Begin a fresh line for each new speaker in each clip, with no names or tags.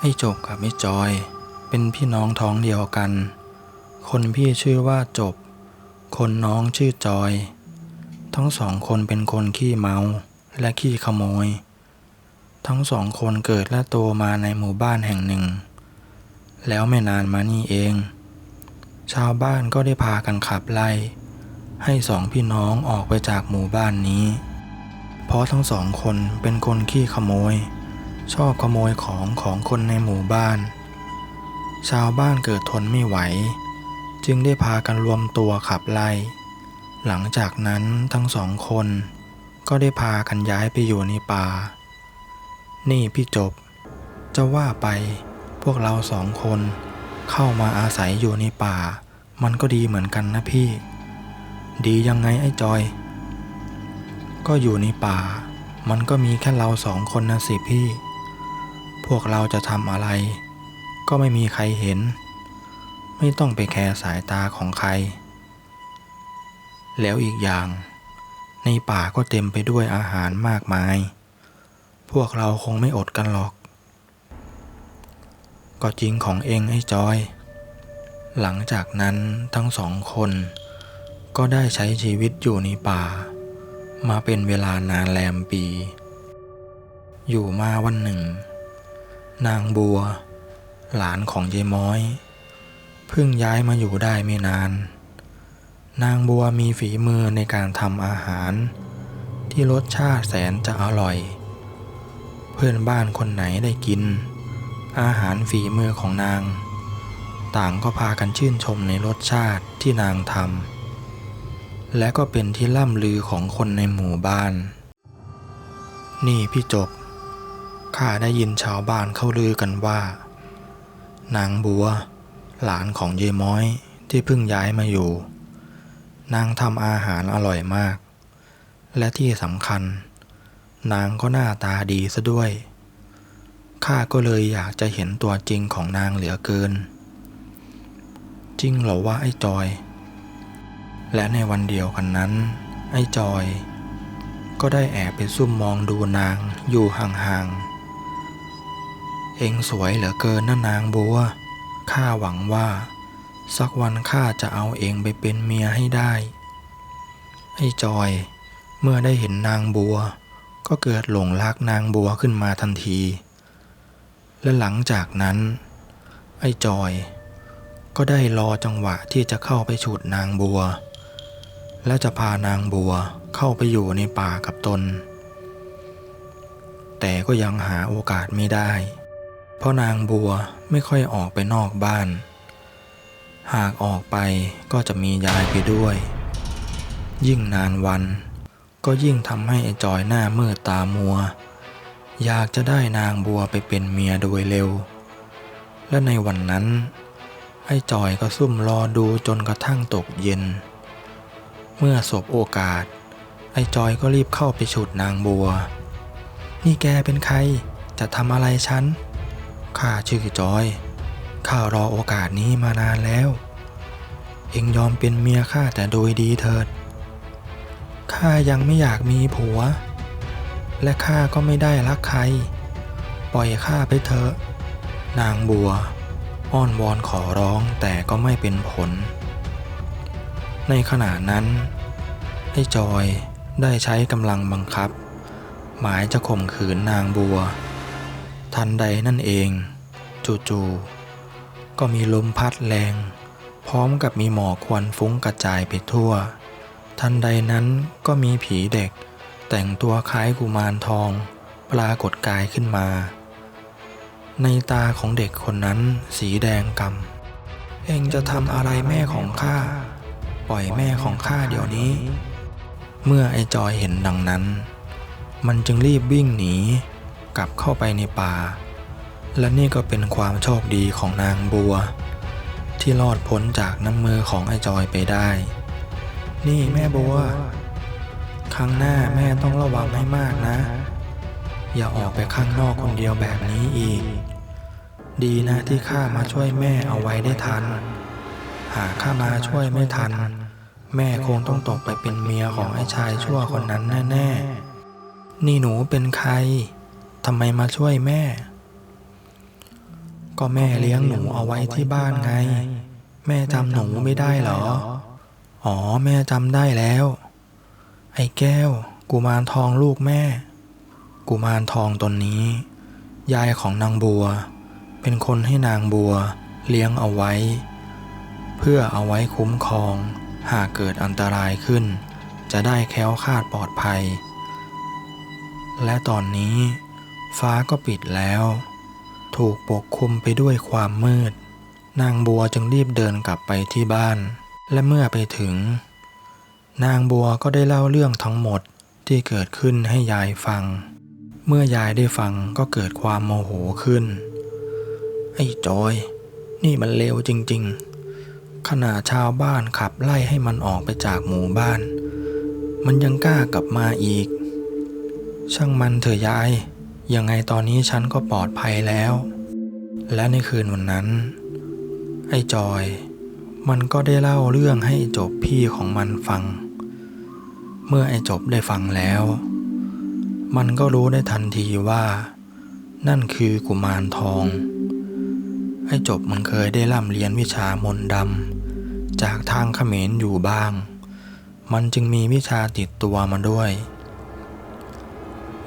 ไอ้จบกับไอ้จอย เป็นพี่น้องท้องเดียวกัน คนพี่ชื่อว่าจบ คนน้องชื่อจอย ทั้งสองคนเป็นคนขี้เมาและขี้ขโมย ทั้งสองคนเกิดและโตมาในหมู่บ้านแห่งหนึ่ง แล้วไม่นานมานี่เอง ชาวบ้านก็ได้พากันขับไล่ ให้สองพี่น้องออกไปจากหมู่บ้านนี้ เพราะทั้งสองคนเป็นคนขี้ขโมย ชอบขโมยของของคนในหมู่บ้าน ชาวบ้านเกิดทนไม่ไหว จึงได้พากันรวมตัวขับไล่ หลังจากนั้นทั้งสองคน ก็ได้พากันย้ายไปอยู่ในป่า นี่พี่จบ จะว่าไปพวกเราสองคนเข้ามาอาศัยอยู่ในป่า มันก็ดีเหมือนกันนะพี่ ดียังไงไอ้จอย ก็อยู่ในป่า มันก็มีแค่เราสองคนนะสิพี่ พวกเราจะทำอะไร ก็ไม่มีใครเห็น ไม่ต้องไปแคร์สายตาของใคร แล้วอีกอย่าง ในป่าก็เต็มไปด้วยอาหารมากมาย พวกเราคงไม่อดกันหรอก ก็จริงของเองไอ้จอย หลังจากนั้นทั้งสองคนก็ได้ใช้ชีวิตอยู่ในป่า มาเป็นเวลานานแรมปี อยู่มาวันหนึ่ง นางบัว หลานของยายม้อย เพิ่งย้ายมาอยู่ได้ไม่นาน นางบัวมีฝีมือในการทำอาหาร ที่รสชาติแสนจะอร่อย เพื่อนบ้านคนไหนได้กิน อาหารฝีมือของนาง ต่างก็พากันชื่นชมในรสชาติที่นางทำและก็เป็นที่ล่ำลือของคนในหมู่บ้าน นี่พี่จบ ข้าได้ยินชาวบ้านเขาลือกันว่า นางบัว หลานของเยายม้อยที่เพิ่งย้ายมาอยู่ นางทำอาหารอร่อยมาก และที่สำคัญ นางก็หน้าตาดีซะด้วย ข้าก็เลยอยากจะเห็นตัวจริงของนางเหลือเกิน จริงเหรอว่าไอ้จอย และในวันเดียวกันนั้น ไอ้จอย ก็ได้แอบไปซุ่มมองดูนางอยู่ห่างๆ เองสวยเหลือเกินนะนางบัว ข้าหวังว่า สักวันข้าจะเอาเองไปเป็นเมียให้ได้ ไอ้จอย เมื่อได้เห็นนางบัว ก็เกิดหลงรักนางบัวขึ้นมาทันที และหลังจากนั้น ไอ้จอย ก็ได้รอจังหวะที่จะเข้าไปฉุดนางบัว และจะพานางบัวเข้าไปอยู่ในป่ากับตน แต่ก็ยังหาโอกาสไม่ได้ เพราะนางบัวไม่ค่อยออกไปนอกบ้าน หากออกไปก็จะมียายไปด้วย ยิ่งนานวัน ก็ยิ่งทำให้ไอ้จอยหน้ามืดตามัว อยากจะได้นางบัวไปเป็นเมียโดยเร็ว และในวันนั้น ไอ้จอยก็ซุ่มรอดูจนกระทั่งตกเย็น เมื่อสบโอกาส ไอ้จอยก็รีบเข้าไปฉุดนางบัว นี่แกเป็นใครจะทำอะไรฉัน ข้าชื่อจอย ข้ารอโอกาสนี้มานานแล้ว เอ็งยอมเป็นเมียข้าแต่โดยดีเถิด ข้ายังไม่อยากมีผัว และข้าก็ไม่ได้รักใคร ปล่อยข้าไปเถอะ นางบัว อ้อนวอนขอร้องแต่ก็ไม่เป็นผล ในขณะนั้นไอ้จอยได้ใช้กำลังบังคับ หมายจะข่มขืนนางบัว ทันใดนั่นเอง จู่ๆก็มีลมพัดแรง พร้อมกับมีหมอกควันฟุ้งกระจายไปทั่ว ทันใดนั้นก็มีผีเด็ก แต่งตัวคล้ายกุมารทอง ปรากฏกายขึ้นมา ในตาของเด็กคนนั้นสีแดงกำเองจะทำอะไรแม่ของข้าปล่อยแม่ของข้าเดี๋ยวนี้ เมื่อไอจอยเห็นดังนั้น มันจึงรีบวิ่งหนี กลับเข้าไปในป่า และนี่ก็เป็นความโชคดีของนางบัว ที่รอดพ้นจากน้ำมือของไอ้จอยไปได้ นี่แม่บัว ครั้งหน้าแม่ต้องระวังให้มากนะ อย่าออกไปข้างนอกคนเดียวแบบนี้อีก ดีนะที่ข้ามาช่วยแม่เอาไว้ได้ทัน หากข้ามาช่วยไม่ทัน แม่คงต้องตกไปเป็นเมียของไอ้ชายชั่วคนนั้นแน่ๆนี่หนูเป็นใคร ทำไมมาช่วยแม่ ก็แม่เลี้ยงหนูเอาไว้ที่บ้านไง แม่จำหนูไม่ได้เหรอ อ๋อแม่จำได้แล้ว ไอ้แก้ว กุมารทองลูกแม่ กุมารทองตนนี้ ยายของนางบัว เป็นคนให้นางบัวเลี้ยงเอาไว้ เพื่อเอาไว้คุ้มครอง หากเกิดอันตรายขึ้น จะได้แคล้วคลาดปลอดภัย และตอนนี้ ฟ้าก็ปิดแล้ว ถูกปกคลุมไปด้วยความมืด นางบัวจึงรีบเดินกลับไปที่บ้าน และเมื่อไปถึง นางบัวก็ได้เล่าเรื่องทั้งหมดที่เกิดขึ้นให้ยายฟัง เมื่อยายได้ฟังก็เกิดความโมโหขึ้น ไอ้จอย นี่มันเลวจริง ๆขนาดชาวบ้านขับไล่ให้มันออกไปจากหมู่บ้าน มันยังกล้ากลับมาอีก ช่างมันเถอะยาย ยังไงตอนนี้ฉันก็ปลอดภัยแล้ว และในคืนวันนั้น ไอ้จอย มันก็ได้เล่าเรื่องให้จบพี่ของมันฟัง เมื่อไอ้จบได้ฟังแล้ว มันก็รู้ได้ทันทีว่า นั่นคือกุมารทอง ไอ้จบมันเคยได้ร่ำเรียนวิชามนต์ดำจากทางเขมรอยู่บ้าง มันจึงมีวิชาติดตัวมาด้วย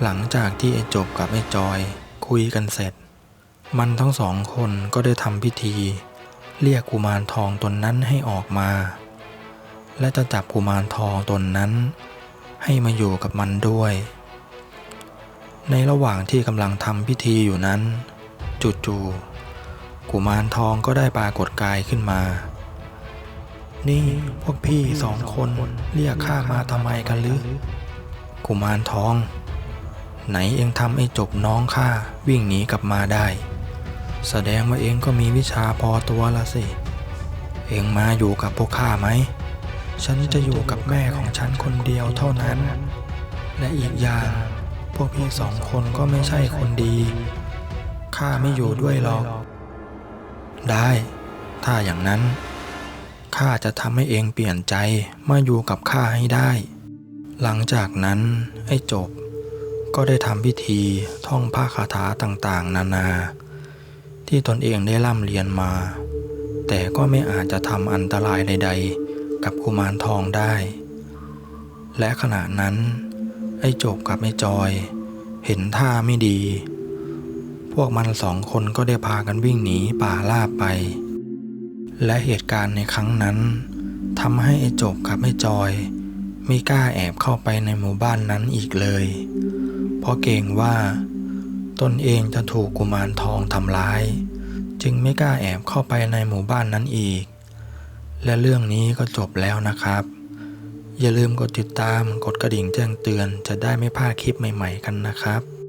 หลังจากที่ไอ้จบกับไอ้จอย คุยกันเสร็จ มันทั้งสองคนก็ได้ทำพิธี เรียกกุมารทองตนนั้นให้ออกมา และจะจับกุมารทองตนนั้น ให้มาอยู่กับมันด้วย ในระหว่างที่กำลังทำพิธีอยู่นั้น จู่ๆกุมารทองก็ได้ปรากฏกายขึ้นมา นี่พวกพี่สองคนเรียกข้ามาทำไมกันหรือกุมารทอง ไหนเองทำไอ้จบน้องข้าวิ่งหนีกลับมาได้ แสดงว่าเองก็มีวิชาพอตัวละสิ เองมาอยู่กับพวกข้าไหม ฉันจะอยู่กับแม่ของฉันคนเดียวเท่านั้น และอีกอย่างพวกพี่สองคนก็ไม่ใช่คนดีข้าไม่อยู่ด้วยหรอก ได้ ถ้าอย่างนั้นข้าจะทำให้เองเปลี่ยนใจมาอยู่กับข้าให้ได้ หลังจากนั้นไอ้จบ ก็ได้ทำพิธีท่องพระคาถาต่างๆ นานา ที่ตนเองได้ร่ำเรียนมา แต่ก็ไม่อาจจะทำอันตรายใด ๆ กับกุมารทองได้ และขณะนั้น ไอ้จบกับไอ้จอย เห็นท่าไม่ดี พวกมันสองคนก็ได้พากันวิ่งหนีป่าล่าไป และเหตุการณ์ในครั้งนั้นทำให้ไอ้จบกับไอ้จอย ไม่กล้าแอบเข้าไปในหมู่บ้านนั้นอีกเลย เพราะเกรงว่า ตนเองจะถูกกุมารทองทำร้าย จึงไม่กล้าแอบเข้าไปในหมู่บ้านนั้นอีก และเรื่องนี้ก็จบแล้วนะครับ อย่าลืมกดติดตามกดกระดิ่งแจ้งเตือนจะได้ไม่พลาดคลิปใหม่ ๆ กันนะครับ